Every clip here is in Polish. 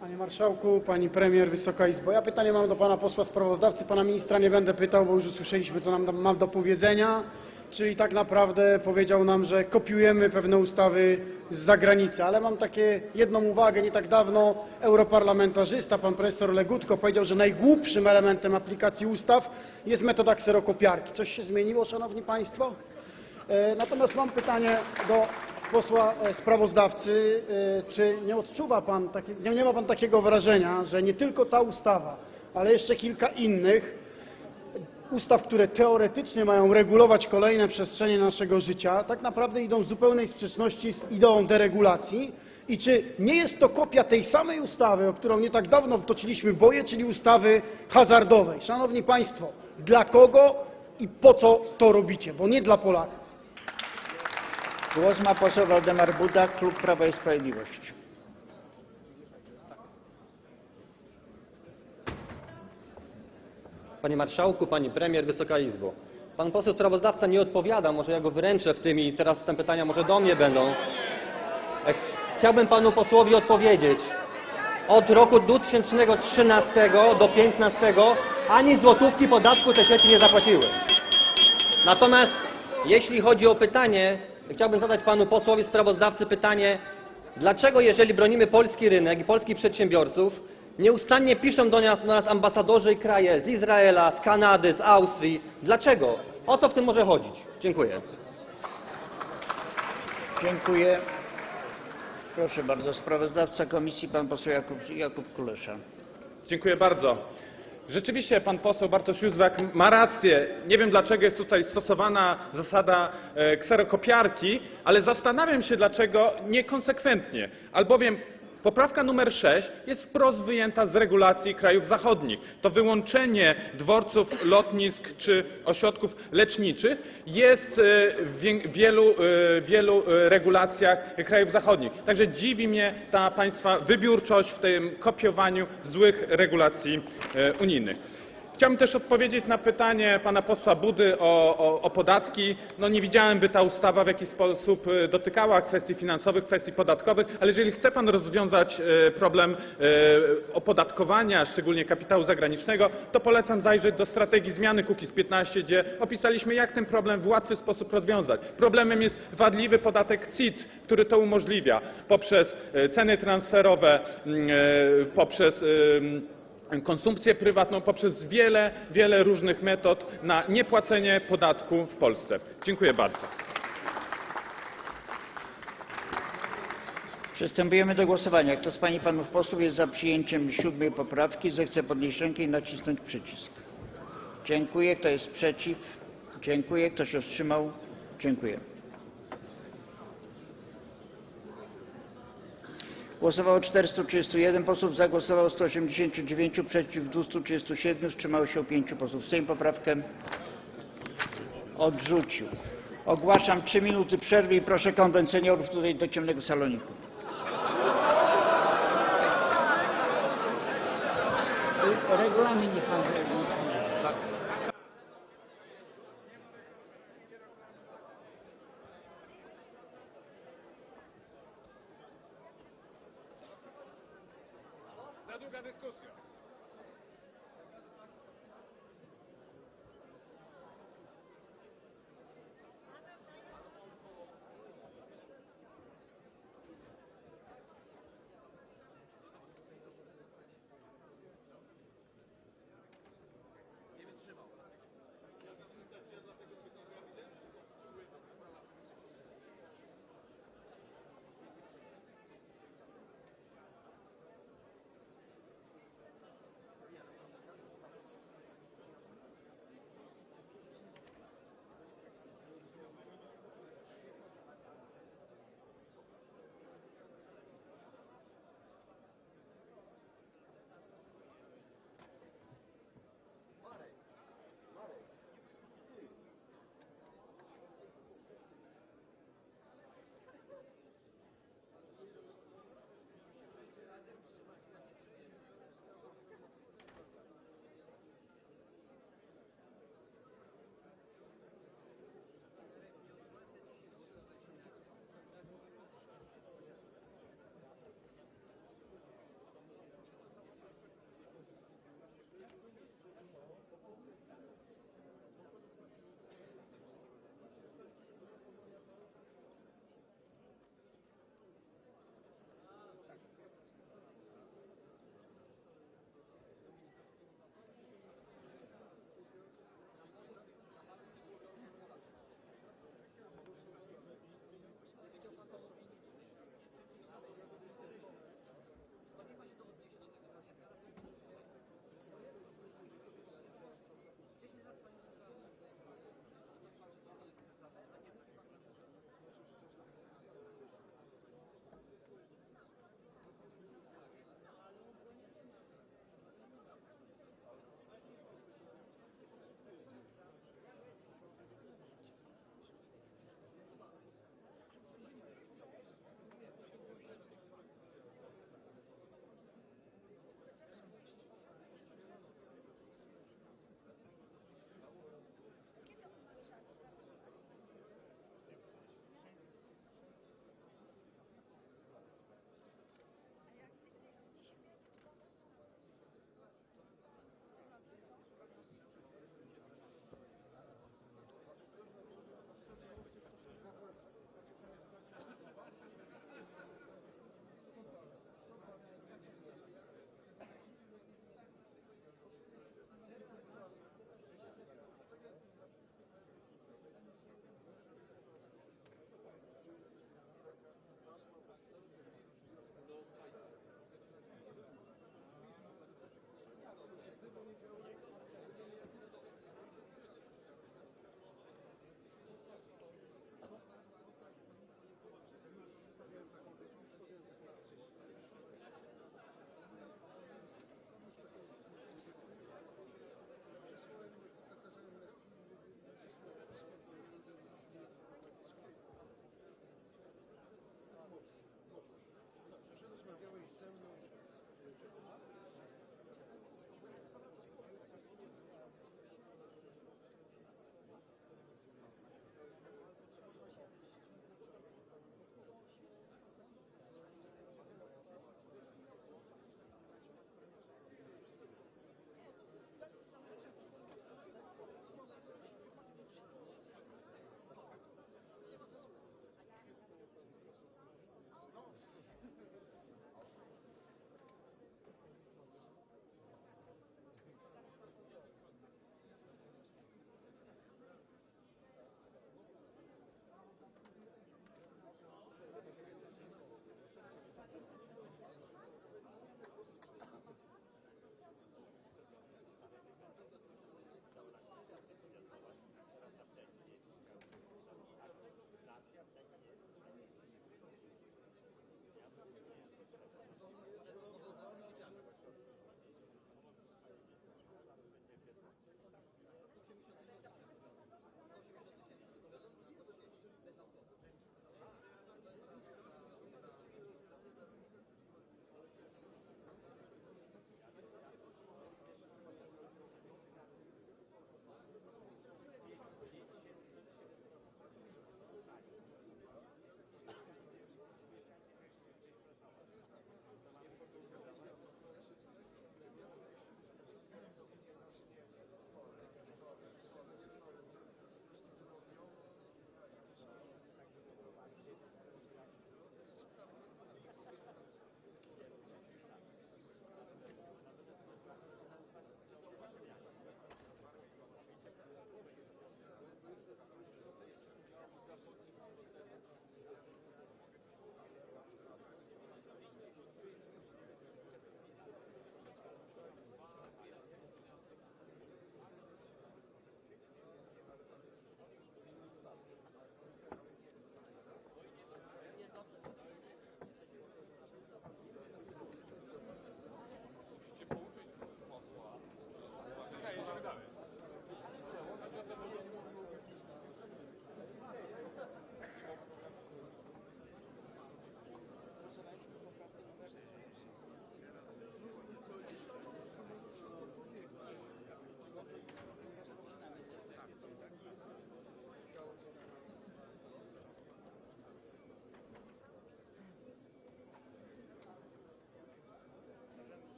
Panie Marszałku, Pani Premier, Wysoka Izbo. Ja pytanie mam do Pana posła sprawozdawcy. Pana ministra nie będę pytał, bo już usłyszeliśmy, co nam ma do powiedzenia. Czyli tak naprawdę powiedział nam, że kopiujemy pewne ustawy z zagranicy. Ale mam takie jedną uwagę. Nie tak dawno europarlamentarzysta, pan profesor Legutko powiedział, że najgłupszym elementem aplikacji ustaw jest metoda kserokopiarki. Coś się zmieniło, Szanowni Państwo? E, Natomiast mam pytanie do posła e, sprawozdawcy. E, Czy nie odczuwa pan, takie, nie, nie ma pan takiego wrażenia, że nie tylko ta ustawa, ale jeszcze kilka innych ustaw, które teoretycznie mają regulować kolejne przestrzenie naszego życia, tak naprawdę idą w zupełnej sprzeczności z ideą deregulacji? I czy nie jest to kopia tej samej ustawy, o którą nie tak dawno toczyliśmy boje, czyli ustawy hazardowej? Szanowni Państwo, dla kogo i po co to robicie? Bo nie dla Polaków. Głos ma poseł Waldemar Buda, klub Prawa i Sprawiedliwości. Panie Marszałku, Pani Premier, Wysoka Izbo. Pan poseł sprawozdawca nie odpowiada, może ja go wyręczę w tym i teraz te pytania może do mnie będą. Chciałbym Panu posłowi odpowiedzieć. Od roku 2013 do 2015 ani złotówki podatku te sieci nie zapłaciły. Natomiast jeśli chodzi o pytanie, chciałbym zadać panu posłowi sprawozdawcy pytanie, dlaczego jeżeli bronimy polski rynek i polskich przedsiębiorców, nieustannie piszą do nas, do nas ambasadorzy i kraje z Izraela, z Kanady, z Austrii. Dlaczego? O co w tym może chodzić? Dziękuję. Dziękuję. Proszę bardzo, sprawozdawca komisji, pan poseł Jakub, Jakub Kulesza. Dziękuję bardzo. Rzeczywiście pan poseł Bartosz Józwak ma rację. Nie wiem dlaczego jest tutaj stosowana zasada e, kserokopiarki, ale zastanawiam się dlaczego niekonsekwentnie. Albowiem poprawka numer 6 jest wprost wyjęta z regulacji krajów zachodnich. To wyłączenie dworców, lotnisk czy ośrodków leczniczych jest e, w wielu, e, e, regulacjach krajów zachodnich. Także dziwi mnie ta państwa wybiórczość w tym kopiowaniu złych regulacji unijnych. Chciałbym też odpowiedzieć na pytanie pana posła Budy o, podatki. No nie widziałem, by ta ustawa w jakiś sposób e, dotykała kwestii finansowych, kwestii podatkowych, ale jeżeli chce pan rozwiązać e, problem e, opodatkowania, szczególnie kapitału zagranicznego, to polecam zajrzeć do strategii zmiany Kukiz 15, gdzie opisaliśmy, jak ten problem w łatwy sposób rozwiązać. Problemem jest wadliwy podatek CIT, który to umożliwia poprzez ceny transferowe, mm, poprzez konsumpcję prywatną poprzez wiele, wiele różnych metod na niepłacenie podatku w Polsce. Dziękuję bardzo. Przystępujemy do głosowania. Kto z pań i panów posłów jest za przyjęciem siódmej poprawki, zechce podnieść rękę i nacisnąć przycisk. Dziękuję. Kto jest przeciw? Dziękuję. Kto się wstrzymał? Dziękuję. Głosowało 431 posłów, za głosowało 189, przeciw 237, wstrzymało się 5 posłów. Sejm poprawkę odrzucił. Ogłaszam 3 minuty przerwy i proszę konwent seniorów tutaj do ciemnego saloniku. Regulamin niech pan Za długa dyskusja.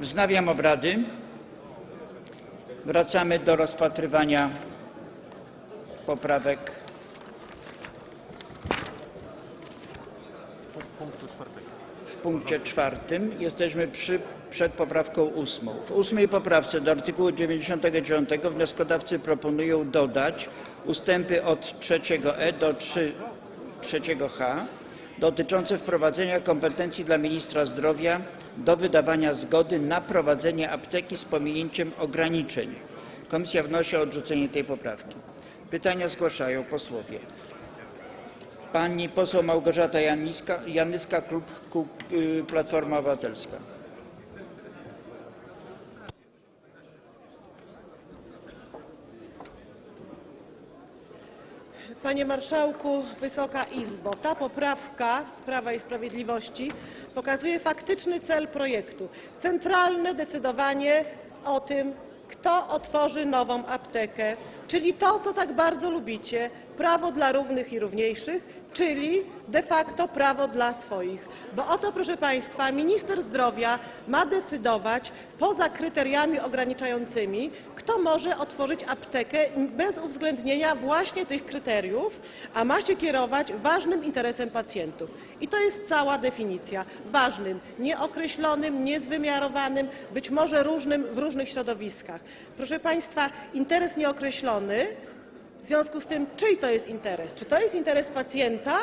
Wznawiam obrady. Wracamy do rozpatrywania poprawek. W punkcie czwartym jesteśmy przy, przed poprawką ósmą. W ósmej poprawce do artykułu 99 wnioskodawcy proponują dodać ustępy od trzeciego E do 3, trzeciego H dotyczące wprowadzenia kompetencji dla ministra zdrowia do wydawania zgody na prowadzenie apteki z pominięciem ograniczeń. Komisja wnosi o odrzucenie tej poprawki. Pytania zgłaszają posłowie. Pani poseł Małgorzata Janiska, Janyska, klub y, Platforma Obywatelska. Panie Marszałku, Wysoka Izbo, ta poprawka Prawa i Sprawiedliwości pokazuje faktyczny cel projektu. Centralne decydowanie o tym, kto otworzy nową aptekę, czyli to, co tak bardzo lubicie, prawo dla równych i równiejszych, czyli de facto prawo dla swoich. Bo oto, proszę Państwa, minister zdrowia ma decydować poza kryteriami ograniczającymi, kto może otworzyć aptekę bez uwzględnienia właśnie tych kryteriów, a ma się kierować ważnym interesem pacjentów. I to jest cała definicja. Ważnym, nieokreślonym, niezwymiarowanym, być może różnym w różnych środowiskach. Proszę Państwa, interes nieokreślony, w związku z tym czyj to jest interes? Czy to jest interes pacjenta?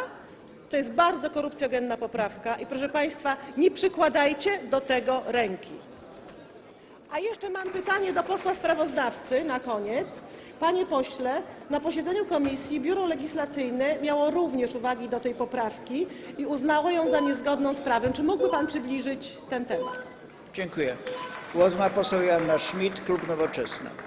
To jest bardzo korupcjogenna poprawka i proszę Państwa, nie przykładajcie do tego ręki. A jeszcze mam pytanie do posła sprawozdawcy na koniec. Panie pośle, na posiedzeniu komisji Biuro Legislacyjne miało również uwagi do tej poprawki i uznało ją za niezgodną z prawem. Czy mógłby Pan przybliżyć ten temat? Dziękuję. Głos ma poseł Joanna Schmidt, klub Nowoczesna.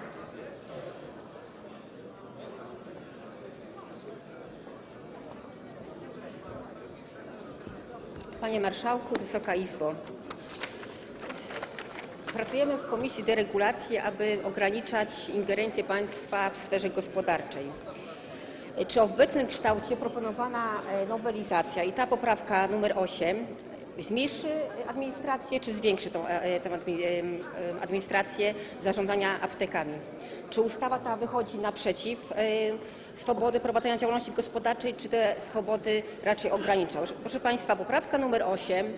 Panie Marszałku, Wysoka Izbo. Pracujemy w Komisji Deregulacji, aby ograniczać ingerencję państwa w sferze gospodarczej. Czy w obecnym kształcie proponowana e, nowelizacja i ta poprawka numer 8 zmniejszy administrację, czy zwiększy tą, e, admi- em, em, administrację zarządzania aptekami? Czy ustawa ta wychodzi naprzeciw e, swobody prowadzenia działalności gospodarczej, czy te swobody raczej ogranicza? Proszę Państwa, poprawka numer 8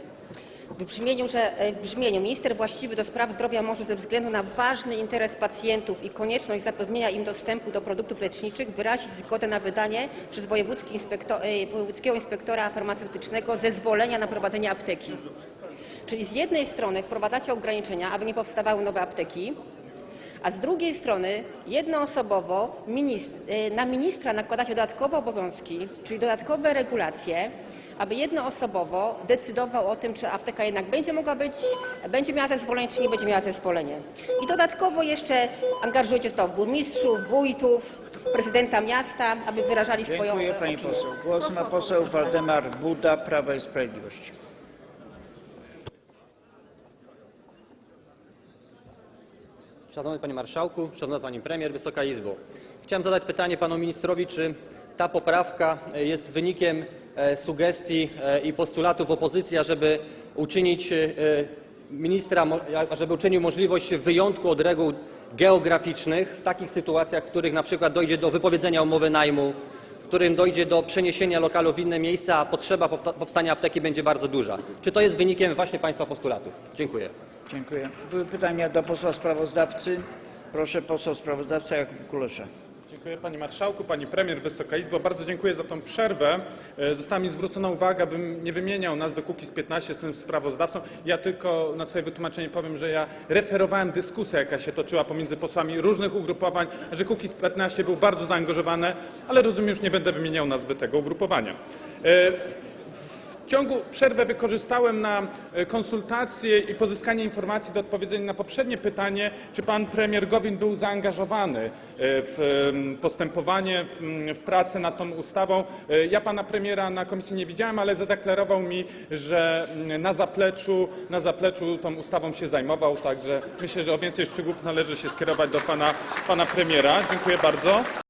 w brzmieniu, że e, w brzmieniu minister właściwy do spraw zdrowia może ze względu na ważny interes pacjentów i konieczność zapewnienia im dostępu do produktów leczniczych wyrazić zgodę na wydanie przez wojewódzki inspektor, e, wojewódzkiego inspektora farmaceutycznego zezwolenia na prowadzenie apteki. Czyli z jednej strony wprowadzacie ograniczenia, aby nie powstawały nowe apteki, a z drugiej strony jednoosobowo e, na ministra nakładacie dodatkowe obowiązki, czyli dodatkowe regulacje, aby jednoosobowo decydował o tym, czy apteka jednak będzie mogła być, będzie miała zezwolenie, czy nie będzie miała zezwolenie. I dodatkowo jeszcze angażujecie w to burmistrzów, wójtów, prezydenta miasta, aby wyrażali swoją Dziękuję pani opinię. poseł. Głos ma poseł Waldemar Buda, Prawo i Sprawiedliwość. Szanowny Panie Marszałku, Szanowna Pani Premier, Wysoka Izbo. Chciałem zadać pytanie Panu Ministrowi, czy ta poprawka e, jest wynikiem e, sugestii e, i postulatów opozycji, ażeby uczynić ministra, ażeby uczynił możliwość wyjątku od reguł geograficznych w takich sytuacjach, w których na przykład dojdzie do wypowiedzenia umowy najmu, w którym dojdzie do przeniesienia lokalu w inne miejsca, a potrzeba powstania apteki będzie bardzo duża. Czy to jest wynikiem właśnie Państwa postulatów? Dziękuję. Dziękuję. Były pytania do posła sprawozdawcy. Proszę poseł sprawozdawca Jakub Kulesza. Dziękuję Panie Marszałku, Pani Premier, Wysoka Izbo. Bardzo dziękuję za tą przerwę. E, Została mi zwrócona uwaga, bym nie wymieniał nazwy Kukiz 15 z tym sprawozdawcą. Ja tylko na swoje wytłumaczenie powiem, że ja referowałem dyskusję, jaka się toczyła pomiędzy posłami różnych ugrupowań, że Kukiz 15 był bardzo zaangażowany, ale rozumiem, już nie będę wymieniał nazwy tego ugrupowania. Ciągu przerwy wykorzystałem na e, konsultacje i pozyskanie informacji do odpowiedzenia na poprzednie pytanie, czy pan premier Gowin był zaangażowany e, w postępowanie, w pracę nad tą ustawą. E, Ja pana premiera na komisji nie widziałem, ale zadeklarował mi, że na zapleczu, tą ustawą się zajmował, także myślę, że o więcej szczegółów należy się skierować do pana premiera. Dziękuję bardzo.